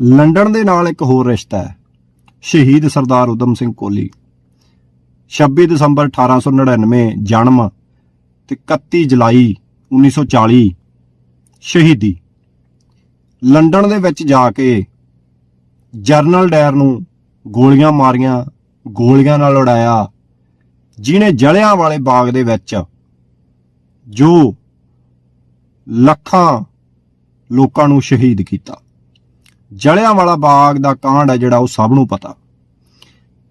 London ਦੇ ਨਾਲ ਇੱਕ ਹੋਰ ਰਿਸ਼ਤਾ ਹੈ, ਸ਼ਹੀਦ ਸਰਦਾਰ ਉਦਮ ਸਿੰਘ ਕੋਹਲੀ। 26 ਦਸੰਬਰ 1899 ਜਨਮ ਤੇ 31 ਜੁਲਾਈ 1940 ਸ਼ਹੀਦੀ। ਲੰਡਨ ਦੇ ਵਿੱਚ ਜਾ ਕੇ ਜਰਨਲ ਡਾਇਰ ਨੂੰ ਗੋਲੀਆਂ ਮਾਰੀਆਂ, ਗੋਲੀਆਂ ਨਾਲ ਉਡਾਇਆ ਜਿਨੇ ਜਲਿਆਂ ਵਾਲੇ ਬਾਗ ਦੇ ਵਿੱਚ ਜੋ ਲੱਖਾਂ ਲੋਕਾਂ ਨੂੰ ਸ਼ਹੀਦ ਕੀਤਾ। ਜਲਿਆਂ ਵਾਲਾ ਬਾਗ ਦਾ ਕਾਂਡ ਆ ਜਿਹੜਾ ਉਹ ਸਭ ਨੂੰ ਪਤਾ।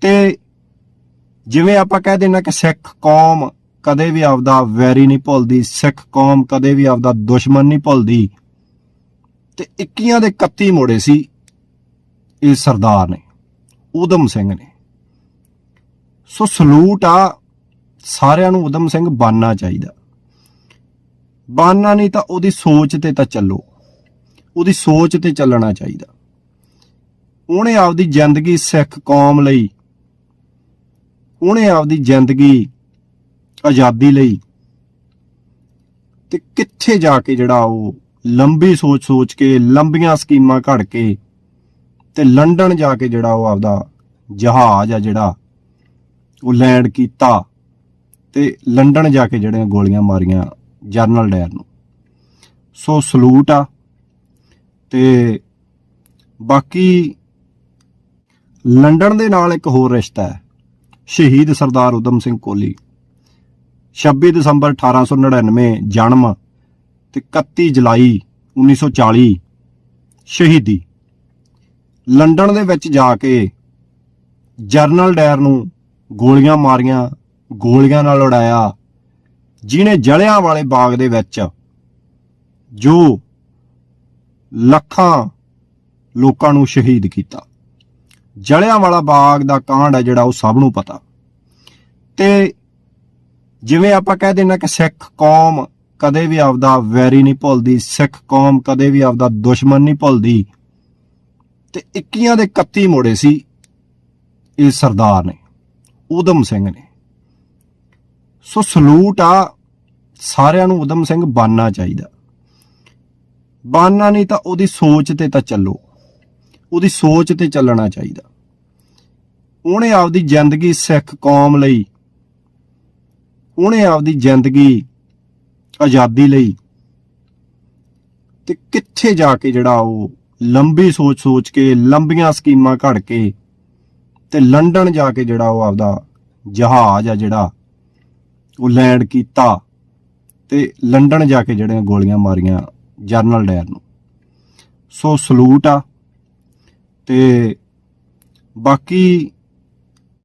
ਤੇ ਜਿਵੇਂ ਆਪਾਂ ਕਹਿ ਦਿੰਨਾ ਕਿ ਸਿੱਖ ਕੌਮ ਕਦੇ ਵੀ ਆਪਦਾ ਵੈਰੀ ਨਹੀਂ ਭੁੱਲਦੀ, ਸਿੱਖ ਕੌਮ ਕਦੇ ਵੀ ਆਪਦਾ ਦੁਸ਼ਮਣ ਨਹੀਂ ਭੁੱਲਦੀ। ਤੇ 21 ਦੇ 31 ਮੋੜੇ ਸੀ ਇਹ ਸਰਦਾਰ ਨੇ ਉਦਮ ਸਿੰਘ ਨੇ। ਸੋ ਸਲੂਟ ਆ, ਸਾਰਿਆਂ ਨੂੰ ਉਦਮ ਸਿੰਘ ਬਾਨਣਾ ਚਾਹੀਦਾ। ਬਾਨਣਾ ਨਹੀਂ ਤਾਂ ਉਹਦੀ ਸੋਚ ਤੇ ਤਾਂ ਚੱਲੋ। ਉਹਦੀ ਸੋਚ ਤੇ ਚੱਲਣਾ ਚਾਹੀਦਾ। ਉਹਨੇ ਆਪਦੀ ਜ਼ਿੰਦਗੀ ਸਿੱਖ ਕੌਮ ਲਈ, ਉਹਨੇ ਆਪਦੀ ਜ਼ਿੰਦਗੀ ਆਜ਼ਾਦੀ ਲਈ ਤੇ ਕਿੱਥੇ ਜਾ ਕੇ ਜਿਹੜਾ ਉਹ ਲੰਬੀ ਸੋਚ ਸੋਚ ਕੇ, ਲੰਬੀਆਂ ਸਕੀਮਾਂ ਘੜ ਕੇ ਤੇ ਲੰਡਨ ਜਾ ਕੇ ਜਿਹੜਾ ਉਹ ਆਪਦਾ ਜਹਾਜ਼ ਆ ਜਿਹੜਾ ਉਹ ਲੈਂਡ ਕੀਤਾ ਤੇ ਲੰਡਨ ਜਾ ਕੇ ਜਿਹੜੇ ਗੋਲੀਆਂ ਮਾਰੀਆਂ ਜਰਨਲ ਡਾਇਰ ਨੂੰ। ਸੋ ਸਲੂਟ ਆ। ਤੇ ਬਾਕੀ ਲੰਡਨ ਦੇ ਨਾਲ ਇੱਕ ਹੋਰ ਰਿਸ਼ਤਾ ਹੈ, ਸ਼ਹੀਦ ਸਰਦਾਰ ਉਦਮ ਸਿੰਘ ਕੋਹਲੀ 26 ਦਸੰਬਰ 1899 ਜਨਮ ਤੇ 31 ਜੁਲਾਈ 1940 ਸ਼ਹੀਦੀ। ਲੰਡਨ ਦੇ ਵਿੱਚ ਜਾ ਕੇ ਜਰਨਲ ਡਾਇਰ ਨੂੰ ਗੋਲੀਆਂ ਮਾਰੀਆਂ, ਗੋਲੀਆਂ ਨਾਲ ਉਡਾਇਆ ਜਿਨੇ ਜਲਿਆਂ ਵਾਲੇ ਬਾਗ ਦੇ ਵਿੱਚ ਜੋ ਲੱਖਾਂ ਲੋਕਾਂ ਨੂੰ ਸ਼ਹੀਦ ਕੀਤਾ। ਜਲਿਆਂ ਬਾਗ ਦਾ ਕਾਂਡ ਹੈ ਜਿਹੜਾ ਉਹ ਸਭ ਨੂੰ ਪਤਾ। ਤੇ ਜਿਵੇਂ ਆਪਾਂ ਕਹਿ ਦਿੰਨਾ ਕਿ ਸਿੱਖ ਕੌਮ ਕਦੇ ਵੀ ਆਪਦਾ ਵੈਰੀ ਨਹੀਂ ਭੁੱਲਦੀ, ਸਿੱਖ ਕੌਮ ਕਦੇ ਵੀ ਆਪਦਾ ਦੁਸ਼ਮਣ ਨਹੀਂ ਭੁੱਲਦੀ। ਤੇ 21 ਦੇ 31 ਮੋੜੇ ਸੀ ਇਹ ਸਰਦਾਰ ਨੇ ਉਦਮ ਸਿੰਘ ਨੇ। ਸੋ ਸਲੂਟ ਆ, ਸਾਰਿਆਂ ਨੂੰ ਉਦਮ ਸਿੰਘ ਬਾਨਣਾ ਚਾਹੀਦਾ। ਬਾਨਣਾ ਨਹੀਂ ਤਾਂ ਉਹਦੀ ਸੋਚ ਤੇ ਤਾਂ ਚੱਲੋ। ਉਹਦੀ ਸੋਚ ਤੇ ਚੱਲਣਾ ਚਾਹੀਦਾ। ਉਹਨੇ ਆਪਦੀ ਜ਼ਿੰਦਗੀ ਸਿੱਖ ਕੌਮ ਲਈ, ਉਹਨੇ ਆਪਦੀ ਜ਼ਿੰਦਗੀ ਆਜ਼ਾਦੀ ਲਈ, ਤੇ ਕਿੱਥੇ ਜਾ ਕੇ ਜਿਹੜਾ ਉਹ ਲੰਬੀ ਸੋਚ ਸੋਚ ਕੇ, ਲੰਬੀਆਂ ਸਕੀਮਾਂ ਘੜ ਕੇ, ਤੇ ਲੰਡਨ ਜਾ ਕੇ ਜਿਹੜਾ ਉਹ ਆਪਦਾ ਜਹਾਜ਼ ਆ ਜਿਹੜਾ ਉਹ ਲੈਂਡ ਕੀਤਾ, ਤੇ ਲੰਡਨ ਜਾ ਕੇ ਜਿਹੜੇ ਗੋਲੀਆਂ ਮਾਰੀਆਂ। ਜਰਨਲ ਡਾਇਰ ਨੂੰ। ਸੋ ਸਲੂਟ ਆ। ਤੇ ਬਾਕੀ